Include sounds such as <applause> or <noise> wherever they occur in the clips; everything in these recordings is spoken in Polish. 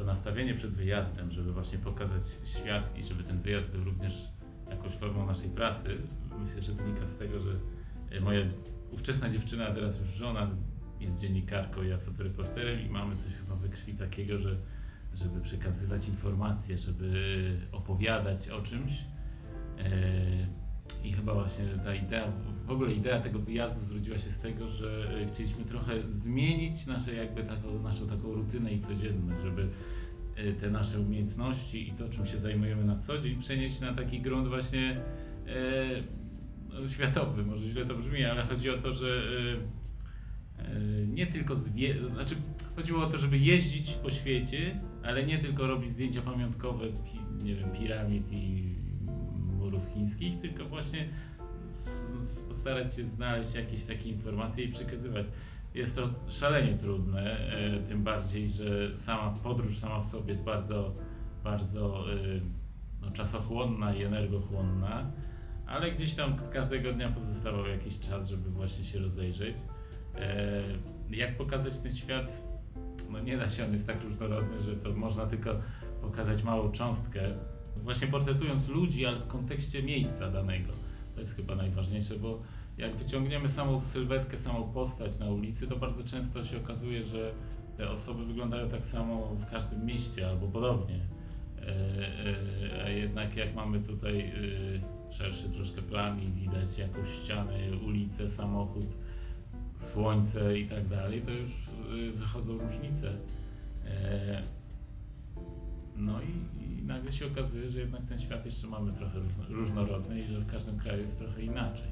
to nastawienie przed wyjazdem, żeby właśnie pokazać świat i żeby ten wyjazd był również jakąś formą naszej pracy, myślę, że wynika z tego, że e, moja ówczesna dziewczyna, a teraz już żona, jest dziennikarką, ja fotoreporterem i mamy coś chyba we krwi takiego, że żeby przekazywać informacje, żeby opowiadać o czymś. I chyba właśnie ta idea, w ogóle idea tego wyjazdu zrodziła się z tego, że e, chcieliśmy trochę zmienić nasze jakby taką, naszą taką rutynę i codzienność, żeby e, te nasze umiejętności i to, czym się zajmujemy na co dzień, przenieść na taki grunt właśnie e, no, światowy. Może źle to brzmi, ale chodzi o to, że e, e, nie tylko zwie... znaczy chodziło o to, żeby jeździć po świecie, ale nie tylko robić zdjęcia pamiątkowe, nie wiem, piramid i murów chińskich, tylko właśnie postarać się znaleźć jakieś takie informacje i przekazywać. Jest to szalenie trudne, e, tym bardziej, że sama podróż sama w sobie jest bardzo, bardzo e, no, czasochłonna i energochłonna, ale gdzieś tam każdego dnia pozostawał jakiś czas, żeby właśnie się rozejrzeć. E, jak pokazać ten świat? No nie da się, on jest tak różnorodny, że to można tylko pokazać małą cząstkę. Właśnie portretując ludzi, ale w kontekście miejsca danego. To jest chyba najważniejsze, bo jak wyciągniemy samą sylwetkę, samą postać na ulicy, to bardzo często się okazuje, że te osoby wyglądają tak samo w każdym mieście albo podobnie. E, e, A jednak jak mamy tutaj e, szerszy troszkę plan i widać jakąś ścianę, ulicę, samochód, słońce i tak dalej, to już wychodzą różnice. No i nagle się okazuje, że jednak ten świat jeszcze mamy trochę różno- różnorodny i że w każdym kraju jest trochę inaczej.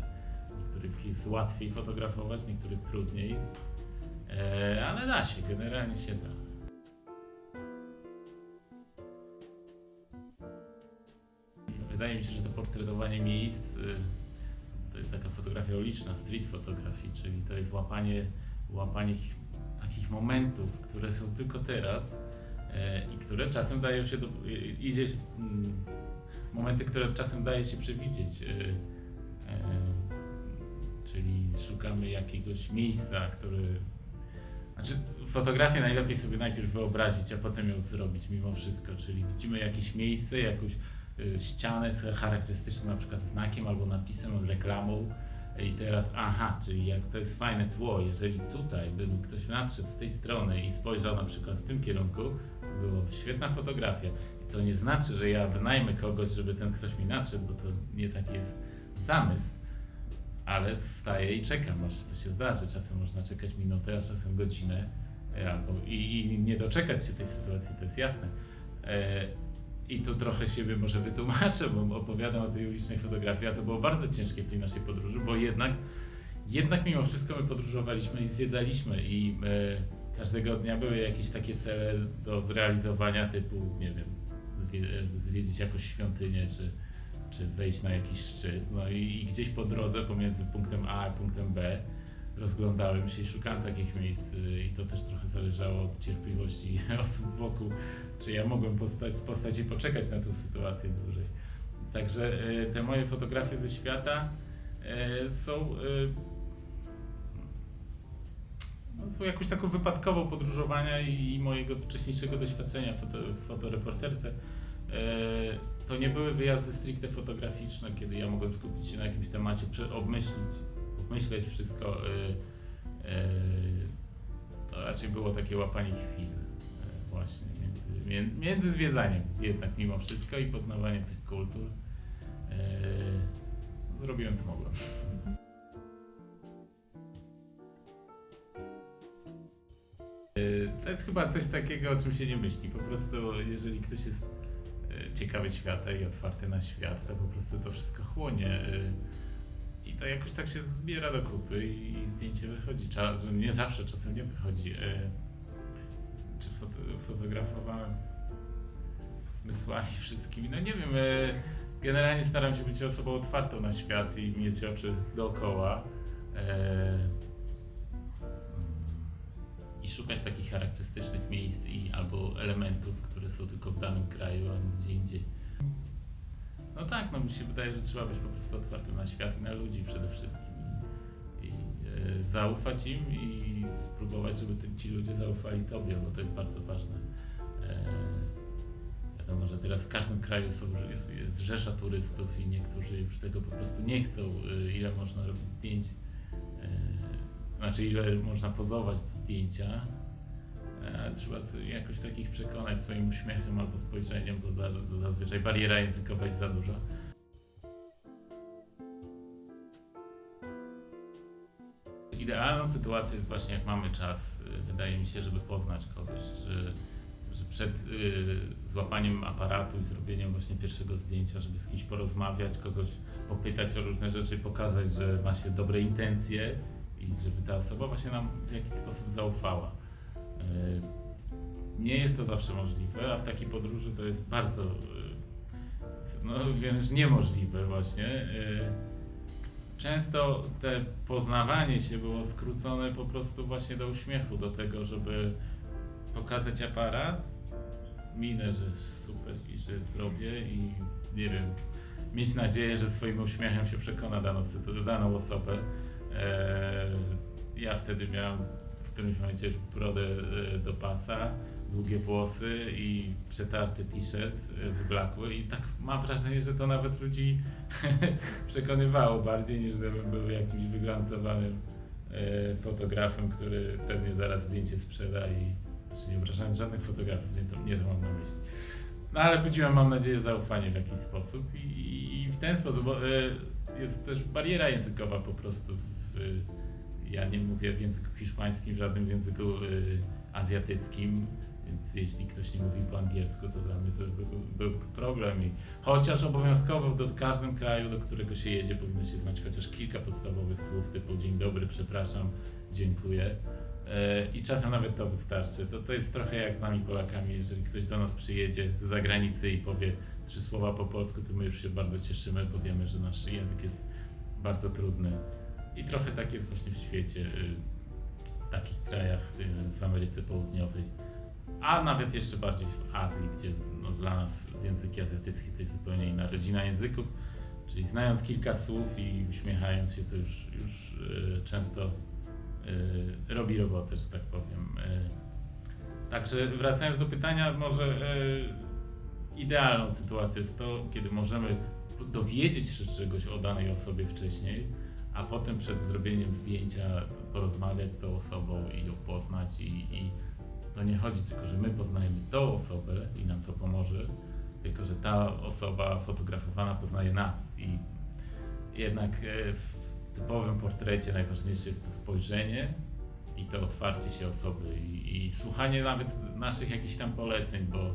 Niektórych jest łatwiej fotografować, niektórych trudniej, E, ale da się, generalnie się da. Wydaje mi się, że to portretowanie miejsc y, to jest taka fotografia uliczna, street fotografii, czyli to jest łapanie, łapanie ich- takich momentów, które są tylko teraz i które czasem dają się, do, idzie, mm, momenty, które czasem daje się przewidzieć. e, e, czyli szukamy jakiegoś miejsca, który znaczy, fotografię najlepiej sobie najpierw wyobrazić, a potem ją zrobić mimo wszystko. Czyli widzimy jakieś miejsce, jakąś ścianę z charakterystycznym na przykład znakiem albo napisem, reklamą. I teraz, aha, czyli jak to jest fajne tło, jeżeli tutaj by ktoś nadszedł z tej strony i spojrzał na przykład w tym kierunku, byłoby świetna fotografia. I to nie znaczy, że ja wynajmę kogoś, żeby ten ktoś mi nadszedł, bo to nie taki jest zamysł ale staję i czekam, aż to się zdarzy. Czasem można czekać minutę, a czasem godzinę e, albo, i, i nie doczekać się tej sytuacji, to jest jasne. E, I tu trochę siebie może wytłumaczę, bo opowiadam o tej ulicznej fotografii, a to było bardzo ciężkie w tej naszej podróży, bo jednak, jednak mimo wszystko my podróżowaliśmy i zwiedzaliśmy i e, każdego dnia były jakieś takie cele do zrealizowania typu, nie wiem, zwie, zwiedzić jakąś świątynię, czy, czy wejść na jakiś szczyt. No i, i gdzieś po drodze pomiędzy punktem A a punktem B rozglądałem się i szukałem takich miejsc y, i to też trochę zależało od cierpliwości <laughs> osób wokół, czy ja mogłem postać, postać i poczekać na tę sytuację dłużej. Także y, te moje fotografie ze świata y, są, no, są jakąś taką wypadkową podróżowania i, mojego wcześniejszego doświadczenia foto, w fotoreporterce. To nie były wyjazdy stricte fotograficzne, kiedy ja mogłem skupić się na jakimś temacie, obmyślić, obmyśleć wszystko. e, e, To raczej było takie łapanie chwil e, właśnie między, mię- między zwiedzaniem jednak mimo wszystko i poznawaniem tych kultur. E, Zrobiłem co mogłem. <laughs> To jest chyba coś takiego, o czym się nie myśli. Po prostu, jeżeli ktoś jest ciekawy świata i otwarty na świat, to po prostu to wszystko chłonie. I to jakoś tak się zbiera do kupy i zdjęcie wychodzi. Cza- Nie zawsze, czasem nie wychodzi. e, Czy foto- fotografowałem zmysłami wszystkimi? No nie wiem. e, Generalnie staram się być osobą otwartą na świat i mieć oczy dookoła. E, i szukać takich charakterystycznych miejsc i albo elementów, które są tylko w danym kraju, a nie gdzie indziej. No tak, no mi się wydaje, że trzeba być po prostu otwartym na świat i na ludzi przede wszystkim. I, e, zaufać im i spróbować, żeby ty, ci ludzie zaufali tobie, bo to jest bardzo ważne. E, teraz w każdym kraju są, jest, jest rzesza turystów i niektórzy już tego po prostu nie chcą, y, ile można robić zdjęć, y, znaczy ile można pozować do zdjęcia. E, Trzeba jakoś takich przekonać swoim uśmiechem albo spojrzeniem, bo za, zazwyczaj bariera językowa jest za duża. Idealną sytuacją jest właśnie jak mamy czas, y, wydaje mi się, żeby poznać kogoś, że, że przed y, złapaniem aparatu i zrobieniem właśnie pierwszego zdjęcia, żeby z kimś porozmawiać, kogoś popytać o różne rzeczy, pokazać, że ma się dobre intencje i żeby ta osoba właśnie nam w jakiś sposób zaufała. Y, nie jest to zawsze możliwe, a w takiej podróży to jest bardzo, y, no wręcz niemożliwe właśnie. Y, Często te poznawanie się było skrócone po prostu właśnie do uśmiechu, do tego, żeby pokazać aparat, minę, że super i że zrobię i nie wiem, mieć nadzieję, że swoim uśmiechem się przekona daną, daną osobę. Ja wtedy miałem którymś momencie już brodę e, do pasa, długie włosy i przetarty t-shirt e, wyblakły i tak mam wrażenie, że to nawet ludzi <laughs> przekonywało bardziej niż gdybym był jakimś wyglancowanym e, fotografem, który pewnie zaraz zdjęcie sprzeda i znaczy nie obrażając żadnych fotografów, nie to, nie to mam na myśli. No ale budziłem, mam nadzieję, zaufanie w jakiś sposób i, i w ten sposób, bo e, jest też bariera językowa po prostu. W, ja nie mówię w języku hiszpańskim, w żadnym języku e, azjatyckim, więc jeśli ktoś nie mówi po angielsku, to dla mnie to był, był problem. I chociaż obowiązkowo do każdym kraju, do którego się jedzie, powinno się znać chociaż kilka podstawowych słów typu dzień dobry, przepraszam, dziękuję. E, I czasem nawet to wystarczy. To, to jest trochę jak z nami Polakami, jeżeli ktoś do nas przyjedzie z zagranicy i powie trzy słowa po polsku, to my już się bardzo cieszymy, bo wiemy, że nasz język jest bardzo trudny. I trochę tak jest właśnie w świecie, y, w takich krajach y, w Ameryce Południowej, a nawet jeszcze bardziej w Azji, gdzie no, dla nas języki azjatyckie to jest zupełnie inna rodzina języków. Czyli znając kilka słów i uśmiechając się, to już, już y, często robi robotę, że tak powiem. Także wracając do pytania, może idealną sytuacją jest to, kiedy możemy dowiedzieć się czegoś o danej osobie wcześniej, a potem przed zrobieniem zdjęcia porozmawiać z tą osobą i ją poznać i, i to nie chodzi tylko, że my poznajemy tą osobę i nam to pomoże, tylko że ta osoba fotografowana poznaje nas. I jednak e, w typowym portrecie najważniejsze jest to spojrzenie i to otwarcie się osoby i, i słuchanie nawet naszych jakichś tam poleceń, bo e,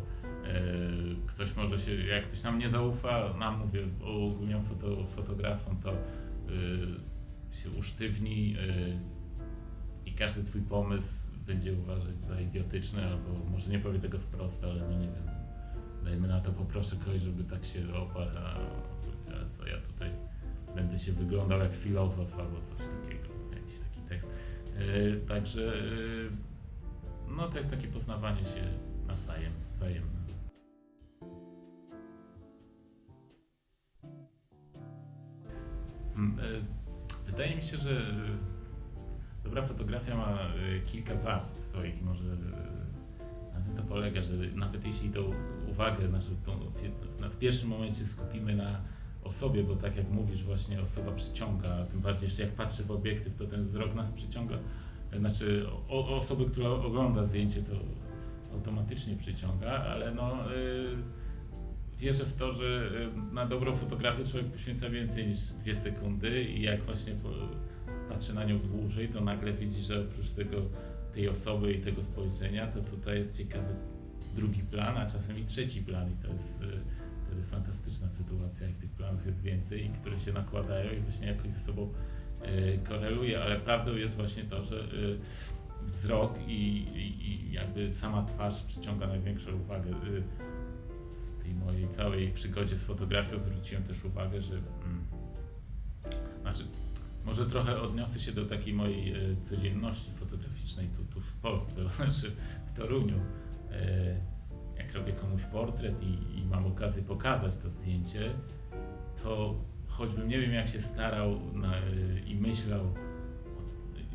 ktoś może się, jak ktoś nam nie zaufa, nam mówię ogólnie foto, fotografom, to e, się usztywni e, i każdy twój pomysł będzie uważać za idiotyczny, albo może nie powie tego wprost, ale no nie wiem, dajmy na to, poproszę kogoś, żeby tak się oparł, a, co ja tutaj będę się wyglądał jak filozof albo coś takiego, jakiś taki tekst. Yy, także yy, no to jest takie poznawanie się nawzajem, wzajemne. Yy, Wydaje mi się, że yy, dobra fotografia ma yy, kilka warstw swoich i może yy, na tym to polega, że nawet jeśli tą uwagę naszą w pierwszym momencie skupimy na osobie, bo tak jak mówisz, właśnie osoba przyciąga, tym bardziej jeszcze jak patrzy w obiektyw, to ten wzrok nas przyciąga. Znaczy o, osoby, która ogląda zdjęcie, to automatycznie przyciąga, ale no y, wierzę w to, że na dobrą fotografię człowiek poświęca więcej niż dwie sekundy i jak właśnie patrzy na nią dłużej, to nagle widzi, że oprócz tego tej osoby i tego spojrzenia, to tutaj jest ciekawy drugi plan, a czasem i trzeci plan i to jest y, wtedy fantastyczna sytuacja, jak tych planów jest więcej i które się nakładają i właśnie jakoś ze sobą y, koreluje, ale prawdą jest właśnie to, że y, wzrok i, i, i jakby sama twarz przyciąga największą uwagę. Tej mojej całej przygodzie z fotografią zwróciłem też uwagę, że mm, znaczy może trochę odniosę się do takiej mojej e, codzienności fotograficznej tu, tu w Polsce, <laughs> znaczy w Toruniu. E, jak robię komuś portret i, i mam okazję pokazać to zdjęcie, to choćbym nie wiem jak się starał na, e, i myślał,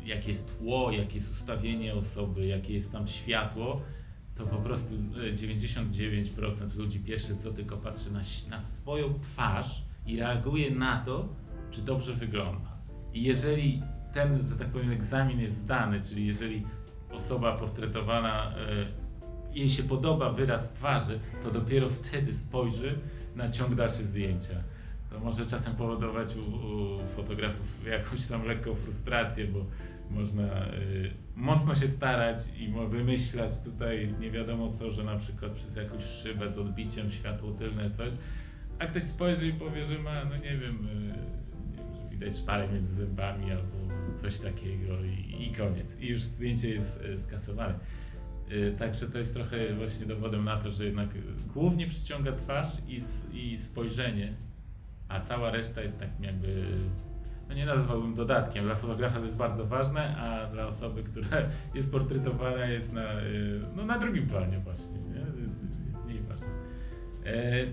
jakie jest tło, jakie jest ustawienie osoby, jakie jest tam światło, to po prostu e, 99% ludzi pierwsze co tylko patrzy na, na swoją twarz i reaguje na to, czy dobrze wygląda. I jeżeli ten, że tak powiem, egzamin jest zdany, czyli jeżeli osoba portretowana, e, jej się podoba wyraz twarzy, to dopiero wtedy spojrzy na ciąg dalszy zdjęcia. To może czasem powodować u, u fotografów jakąś tam lekką frustrację, bo można y, mocno się starać i wymyślać tutaj nie wiadomo co, że na przykład przez jakąś szybę z odbiciem światło tylne coś, a ktoś spojrzy i powie, że ma, no nie wiem, y, nie wiem że widać szparę między zębami albo coś takiego i, i koniec. I już zdjęcie jest y, skasowane. Y, Także to jest trochę właśnie dowodem na to, że jednak y, głównie przyciąga twarz i, i spojrzenie, a cała reszta jest takim jakby, no nie nazwałbym dodatkiem. Dla fotografa to jest bardzo ważne, a dla osoby, która jest portretowana jest na, y, no na drugim planie właśnie, nie? Jest- mniej ważne. E,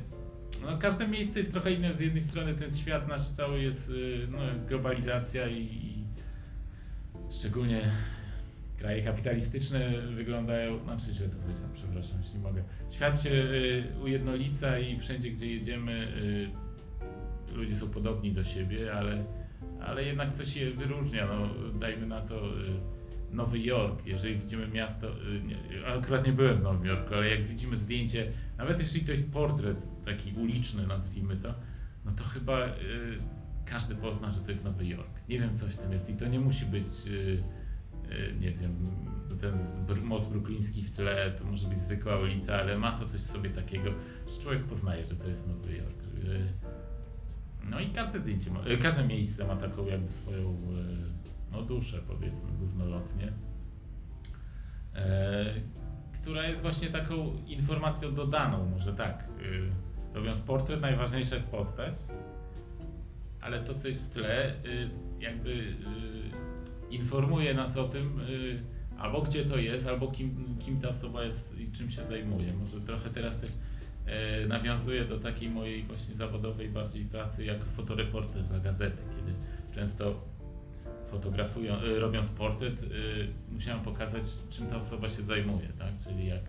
No, każde miejsce jest trochę inne. Z jednej strony ten świat nasz cały jest y, no, globalizacja i, i szczególnie kraje kapitalistyczne wyglądają, znaczy źle to powiedziałem, przepraszam, jeśli mogę. Świat się y, ujednolica i wszędzie, gdzie jedziemy, ludzie są podobni do siebie, ale, ale jednak coś je wyróżnia. No, dajmy na to y, Nowy Jork, jeżeli widzimy miasto, y, nie, akurat nie byłem w Nowym Jorku, ale jak widzimy zdjęcie, nawet jeśli to jest portret taki uliczny, nazwijmy to, no to chyba y, każdy pozna, że to jest Nowy Jork. Nie wiem, coś w tym jest i to nie musi być, y, y, nie wiem, ten most brukliński w tle, to może być zwykła ulica, ale ma to coś w sobie takiego, że człowiek poznaje, że to jest Nowy Jork. No i każde zdjęcie, ma, y, każde miejsce ma taką jakby swoją y, no, duszę, powiedzmy, górnolotnie, e, która jest właśnie taką informacją dodaną, może tak. Y, robiąc portret, najważniejsza jest postać, ale to, co jest w tle, y, jakby y, informuje nas o tym, albo gdzie to jest, albo kim, kim ta osoba jest i czym się zajmuje. Może trochę teraz też e, nawiązuję do takiej mojej właśnie zawodowej bardziej pracy jako fotoreporter dla gazety, kiedy często fotografują, y, robiąc portret, y, musiałem pokazać, czym ta osoba się zajmuje, tak? Czyli jak,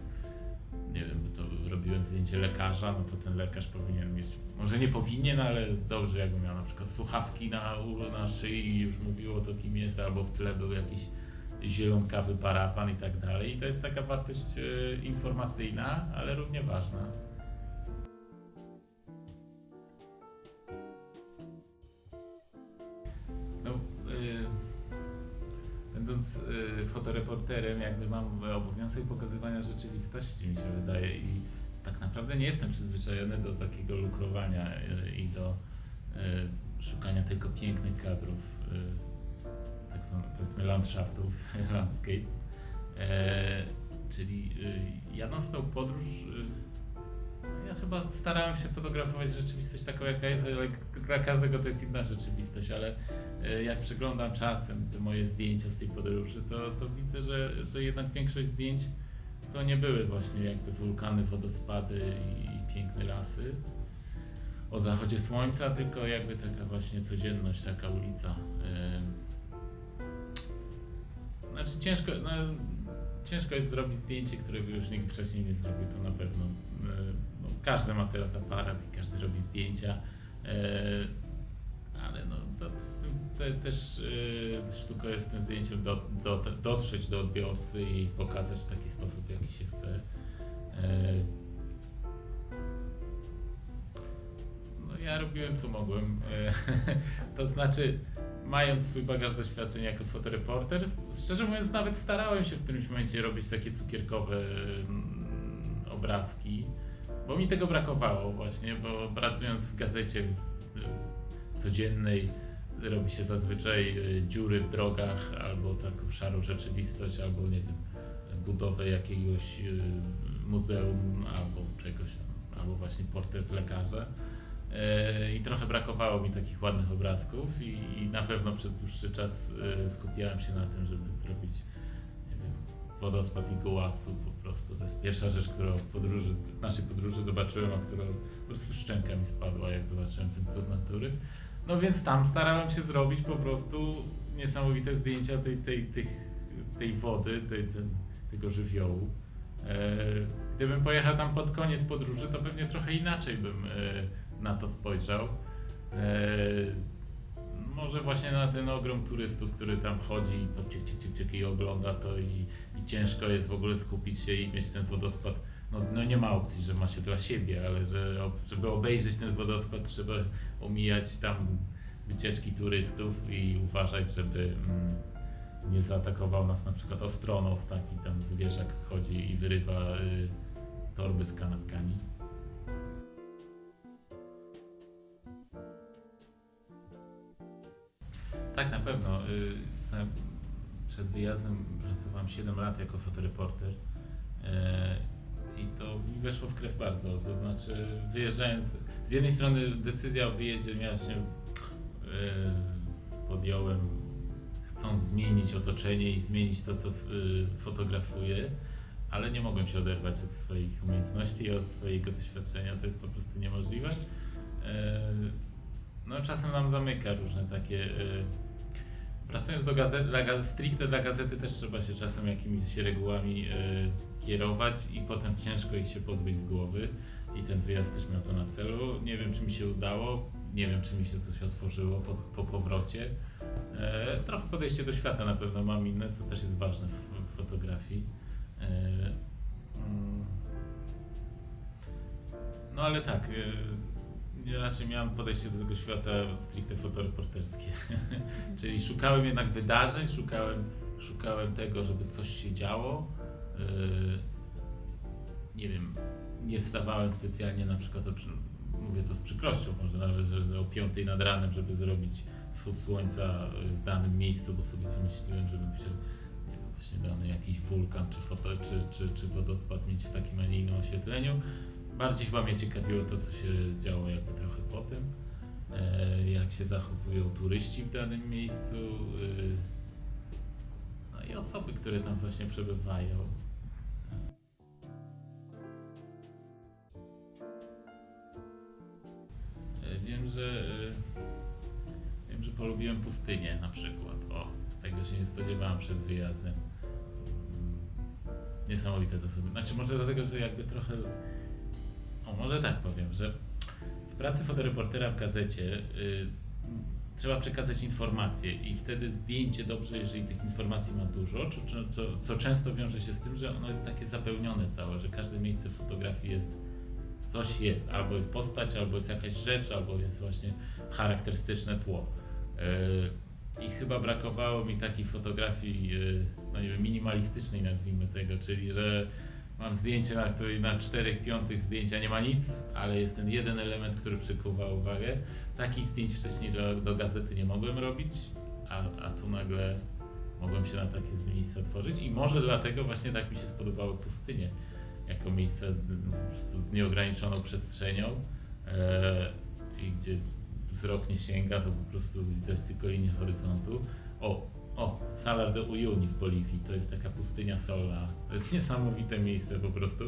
nie wiem, to robiłem zdjęcie lekarza, no to ten lekarz powinien mieć, może nie powinien, ale dobrze jakby miał na przykład słuchawki na, na szyi i już mówiło to kim jest, albo w tle był jakiś zielonkawy parawan i tak dalej. I to jest taka wartość informacyjna, ale równie ważna. Będąc y, fotoreporterem, jakby mam obowiązek pokazywania rzeczywistości, mi się wydaje, i tak naprawdę nie jestem przyzwyczajony do takiego lukrowania y, i do y, szukania tylko pięknych kadrów, y, tak zwanych powiedzmy landschaftów, <laughs> landscape. E, czyli y, jadąc tą podróż, y, ja chyba starałem się fotografować rzeczywistość taką, jaka jest, ale dla każdego to jest inna rzeczywistość, ale e, jak przeglądam czasem te moje zdjęcia z tej podróży, to, to widzę, że, że jednak większość zdjęć to nie były właśnie jakby wulkany, wodospady i piękne lasy o zachodzie słońca, tylko jakby taka właśnie codzienność, taka ulica. Em, Znaczy ciężko, no, ciężko jest zrobić zdjęcie, którego już nikt wcześniej nie zrobił, to na pewno. No, każdy ma teraz aparat i każdy robi zdjęcia, e, ale no, to tym te, też e, sztuka jest tym zdjęciem do, do, dotrzeć do odbiorcy i pokazać w taki sposób, jaki się chce. E, No ja robiłem co mogłem. <laughs> To znaczy, mając swój bagaż doświadczenia jako fotoreporter, szczerze mówiąc, nawet starałem się w którymś momencie robić takie cukierkowe mm, obrazki, bo mi tego brakowało właśnie, bo pracując w gazecie codziennej robi się zazwyczaj e, dziury w drogach, albo taką szarą rzeczywistość, albo nie wiem, budowę jakiegoś e, muzeum, albo czegoś tam, albo właśnie portret lekarza. E, I trochę brakowało mi takich ładnych obrazków i, i na pewno przez dłuższy czas skupiałem się na tym, żeby zrobić wodospad Iguazu po prostu. To jest pierwsza rzecz, którą w podróży, w naszej podróży zobaczyłem, a którą po prostu szczęka mi spadła, jak zobaczyłem ten cud natury. No więc tam starałem się zrobić po prostu niesamowite zdjęcia tej, tej, tej, tej wody, tej, ten, tego żywiołu. E, Gdybym pojechał tam pod koniec podróży, to pewnie trochę inaczej bym e, na to spojrzał. Może właśnie na ten ogrom turystów, który tam chodzi po ciek, ciek, ciek, i ogląda to i, i ciężko jest w ogóle skupić się i mieć ten wodospad. No, no nie ma opcji, że ma się dla siebie, ale że, żeby obejrzeć ten wodospad trzeba omijać tam wycieczki turystów i uważać, żeby mm, nie zaatakował nas na przykład ostronos, taki tam zwierzak chodzi i wyrywa y, torby z kanapkami. Tak, na pewno. y, Przed wyjazdem pracowałem 7 lat jako fotoreporter e, i to mi weszło w krew bardzo. To znaczy, wyjeżdżając, z jednej strony decyzja o wyjeździe miała się, e, podjąłem chcąc zmienić otoczenie i zmienić to, co y, fotografuję, ale nie mogłem się oderwać od swoich umiejętności i od swojego doświadczenia. To jest po prostu niemożliwe. E, No, czasem nam zamyka różne takie. Pracując do gazety, dla, stricte dla gazety też trzeba się czasem jakimiś regułami e, kierować i potem ciężko ich się pozbyć z głowy. I ten wyjazd też miał to na celu. Nie wiem, czy mi się udało, nie wiem, czy mi się coś otworzyło po, po powrocie. E, trochę podejście do świata na pewno mam inne, co też jest ważne w, w fotografii. E, mm. no ale tak, ja raczej miałem podejście do tego świata stricte fotoreporterskie. <laughs> Czyli szukałem jednak wydarzeń, szukałem, szukałem tego, żeby coś się działo. E, nie wiem, nie wstawałem specjalnie na przykład, o, mówię to z przykrością, może nawet, że o 5 nad ranem, żeby zrobić wschód słońca w danym miejscu, bo sobie wymyśliłem, nie wiem, właśnie dany jakiś wulkan czy, foto, czy, czy, czy wodospad mieć w takim, a nie innym oświetleniu. Bardziej chyba mnie ciekawiło to, co się działo jakby trochę po tym, e, jak się zachowują turyści w danym miejscu, y, no i osoby, które tam właśnie przebywają. E, Wiem, że e, wiem, że polubiłem pustynię na przykład. O, tego się nie spodziewałem przed wyjazdem. Mm, Niesamowite to sobie. Znaczy może dlatego, że jakby trochę. O, może tak powiem, że w pracy fotoreportera w gazecie y, trzeba przekazać informacje i wtedy zdjęcie dobrze, jeżeli tych informacji ma dużo, czy, czy, co, co często wiąże się z tym, że ono jest takie zapełnione całe, że każde miejsce w fotografii jest coś jest, albo jest postać, albo jest jakaś rzecz, albo jest właśnie charakterystyczne tło. Yy, I chyba brakowało mi takiej fotografii, yy, no nie wiem, minimalistycznej nazwijmy tego, czyli że mam zdjęcie, na której na 4 piątych zdjęcia nie ma nic, ale jest ten jeden element, który przykuwa uwagę. Takich zdjęć wcześniej do, do gazety nie mogłem robić, a, a tu nagle mogłem się na takie miejsca otworzyć i może dlatego właśnie tak mi się spodobały pustynie jako miejsce z nieograniczoną przestrzenią e, i gdzie wzrok nie sięga, to po prostu widać tylko linię horyzontu. O, o, Salar de Uyuni w Boliwii, to jest taka pustynia solna. To jest niesamowite miejsce po prostu,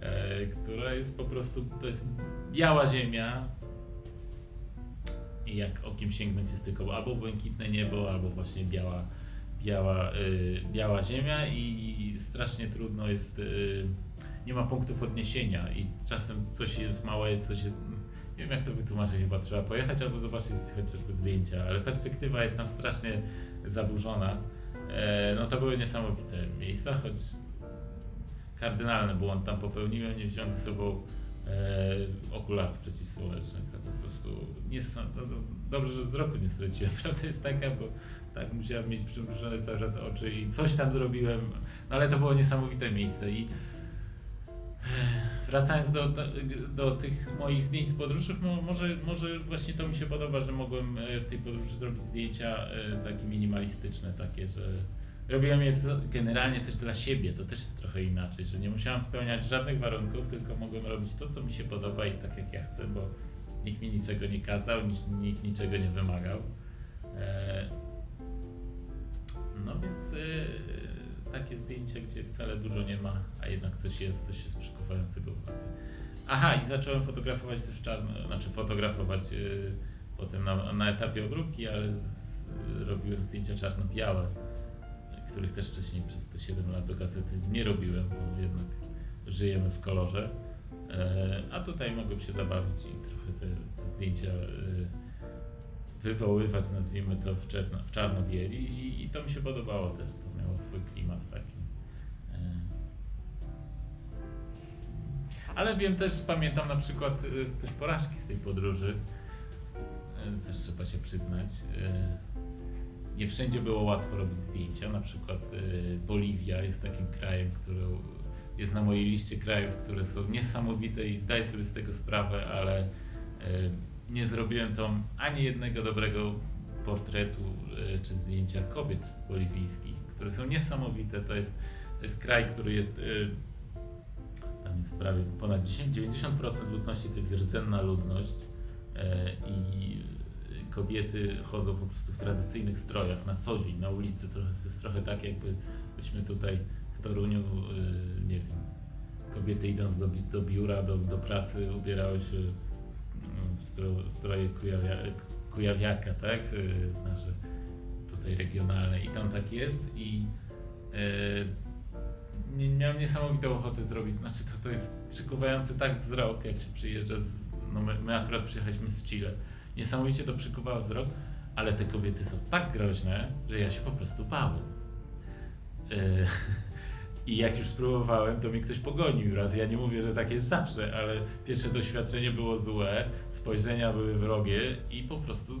e, która jest po prostu, to jest biała ziemia. I jak okiem sięgnąć jest tylko albo błękitne niebo, albo właśnie biała, biała, y, biała ziemia. I strasznie trudno jest, y, nie ma punktów odniesienia. I czasem coś jest małe, coś jest, nie wiem jak to wytłumaczyć, chyba trzeba pojechać albo zobaczyć chociażby zdjęcia, ale perspektywa jest tam strasznie zaburzona. E, no to były niesamowite miejsca, choć kardynalny błąd tam popełniłem, nie wziąłem ze sobą e, okularów przeciwsłonecznych, to po prostu nie, są- no, no, dobrze, że wzroku nie straciłem, <laughs> prawda jest taka, bo tak musiałem mieć przymrużone cały czas oczy i coś tam zrobiłem, no ale to było niesamowite miejsce i wracając do, do, do tych moich zdjęć z podróży, mo- może, może właśnie to mi się podoba, że mogłem e, w tej podróży zrobić zdjęcia e, takie minimalistyczne, takie, że robiłem je generalnie też dla siebie, to też jest trochę inaczej, że nie musiałem spełniać żadnych warunków, tylko mogłem robić to, co mi się podoba i tak jak ja chcę, bo nikt mi niczego nie kazał, nikt, niczego nie wymagał. E, no więc takie zdjęcie, gdzie wcale dużo nie ma, a jednak coś jest, coś jest przykuwającego. Aha, i zacząłem fotografować też czarno, znaczy fotografować e, potem na, na etapie obróbki, ale z, robiłem zdjęcia czarno-białe, których też wcześniej przez te 7 lat do gazety nie robiłem, bo jednak żyjemy w kolorze. E, A tutaj mogłem się zabawić i trochę te, te zdjęcia e, wywoływać, nazwijmy to, w, czerno, w czarno-bieli i, i to mi się podobało też, to miało swój klimat taki. E, Ale wiem też, pamiętam na przykład e, też porażki z tej podróży, E, też trzeba się przyznać. Nie wszędzie było łatwo robić zdjęcia, na przykład Boliwia jest takim krajem, który jest na mojej liście krajów, które są niesamowite i zdaję sobie z tego sprawę, ale nie zrobiłem tam ani jednego dobrego portretu e, czy zdjęcia kobiet boliwijskich, które są niesamowite. To jest, to jest kraj, który jest e, tam jest prawie ponad 10, 90% ludności to jest rdzenna ludność e, i kobiety chodzą po prostu w tradycyjnych strojach na co dzień, na ulicy. To jest trochę tak, jakby byśmy tutaj w Toruniu, nie wiem, kobiety idąc do, do biura, do, do pracy ubierały się w stro, stroje kujawia, kujawiaka, tak? E, Nasze tutaj regionalne i tam tak jest i nie, miałem niesamowitą ochotę zrobić, znaczy to, to jest przykuwający tak wzrok, jak się przyjeżdża z, no my, my akurat przyjechaliśmy z Chile, niesamowicie to przykuwało wzrok, ale te kobiety są tak groźne, że ja się po prostu bałem. E, <laughs> I jak już spróbowałem, to mnie ktoś pogonił raz. Ja nie mówię, że tak jest zawsze, ale pierwsze doświadczenie było złe, spojrzenia były wrogie i po prostu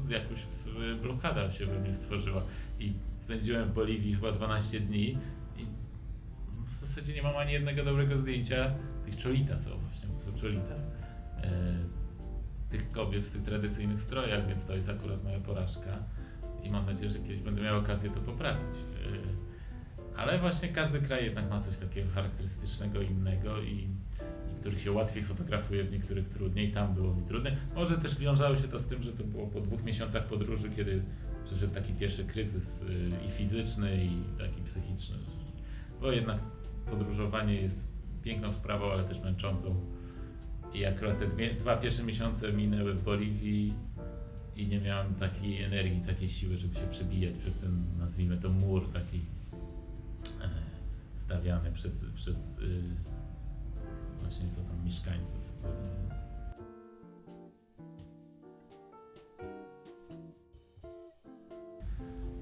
sobie blokada się we mnie stworzyła. I spędziłem w Boliwii chyba 12 dni i w zasadzie nie mam ani jednego dobrego zdjęcia tych cholitas, o właśnie, to są. E, tych kobiet w tych tradycyjnych strojach, więc to jest akurat moja porażka i mam nadzieję, że kiedyś będę miał okazję to poprawić. E, ale właśnie każdy kraj jednak ma coś takiego charakterystycznego, innego i, i których się łatwiej fotografuje, w niektórych trudniej. Tam było mi trudne. Może też wiązało się to z tym, że to było po dwóch miesiącach podróży, kiedy przyszedł taki pierwszy kryzys y, i fizyczny, i taki psychiczny. Bo jednak podróżowanie jest piękną sprawą, ale też męczącą. I akurat te dwie, dwa pierwsze miesiące minęły w Boliwii i nie miałem takiej energii, takiej siły, żeby się przebijać przez ten, nazwijmy to, mur taki stawiany przez, przez y, właśnie to tam mieszkańców.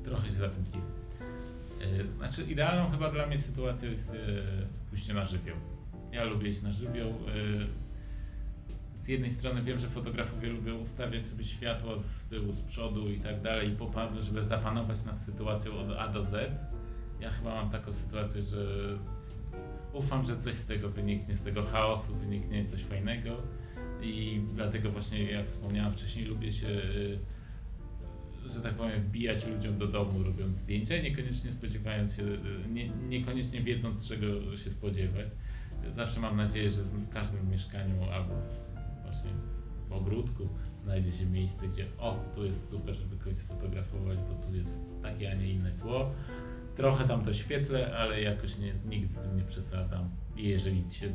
Trochę się zapętliłem. E, Znaczy, idealną chyba dla mnie sytuacją jest e, pójście na żywioł. Ja lubię iść na żywioł. Z jednej strony wiem, że fotografowie lubią ustawiać sobie światło z tyłu, z przodu i tak dalej, żeby zapanować nad sytuacją od A do Z. Ja chyba mam taką sytuację, że ufam, że coś z tego wyniknie, z tego chaosu wyniknie coś fajnego i dlatego właśnie, jak wspomniałem wcześniej, lubię się, że tak powiem, wbijać ludziom do domu robiąc zdjęcia, niekoniecznie spodziewając się, nie, niekoniecznie wiedząc czego się spodziewać. Zawsze mam nadzieję, że w każdym mieszkaniu albo w, właśnie w ogródku znajdzie się miejsce, gdzie o, tu jest super, żeby kogoś sfotografować, bo tu jest takie, a nie inne tło. Trochę tam to świetlę, ale jakoś nie, nigdy z tym nie przesadzam. Jeżeli się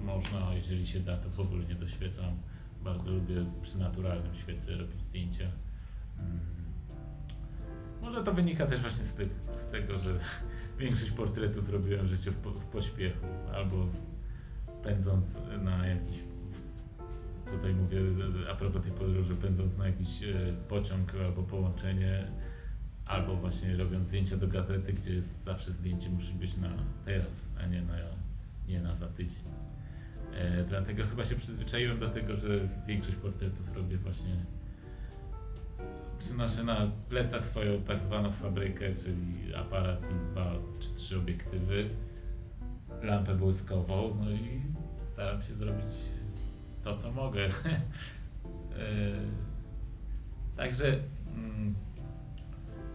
można, a jeżeli się da, to w ogóle nie doświetlam. Bardzo lubię przy naturalnym świetle robić zdjęcia. Mm. Może to wynika też właśnie z, z tego, że <laughs> większość portretów robiłem w życiu w, po, w pośpiechu albo pędząc na jakiś tutaj mówię a propos tej podróży, pędząc na jakiś e, pociąg albo połączenie, albo właśnie robiąc zdjęcia do gazety, gdzie jest zawsze zdjęcie musi być na teraz, a nie na, nie na za tydzień. E, dlatego chyba się przyzwyczaiłem do tego, że większość portretów robię właśnie przynoszę na plecach swoją tak zwaną fabrykę, czyli aparat i dwa czy trzy obiektywy, lampę błyskową, no i staram się zrobić to, co mogę. <laughs> E, Także mm,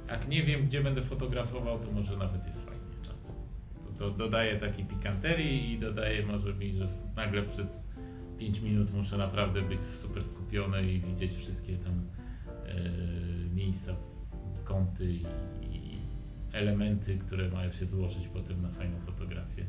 jak nie wiem, gdzie będę fotografował, to może nawet jest fajnie czasem. To, to dodaje takiej pikanterii i dodaje może mi, że nagle przez 5 minut muszę naprawdę być super skupiony i widzieć wszystkie tam e, miejsca, kąty i, i elementy, które mają się złożyć potem na fajną fotografię.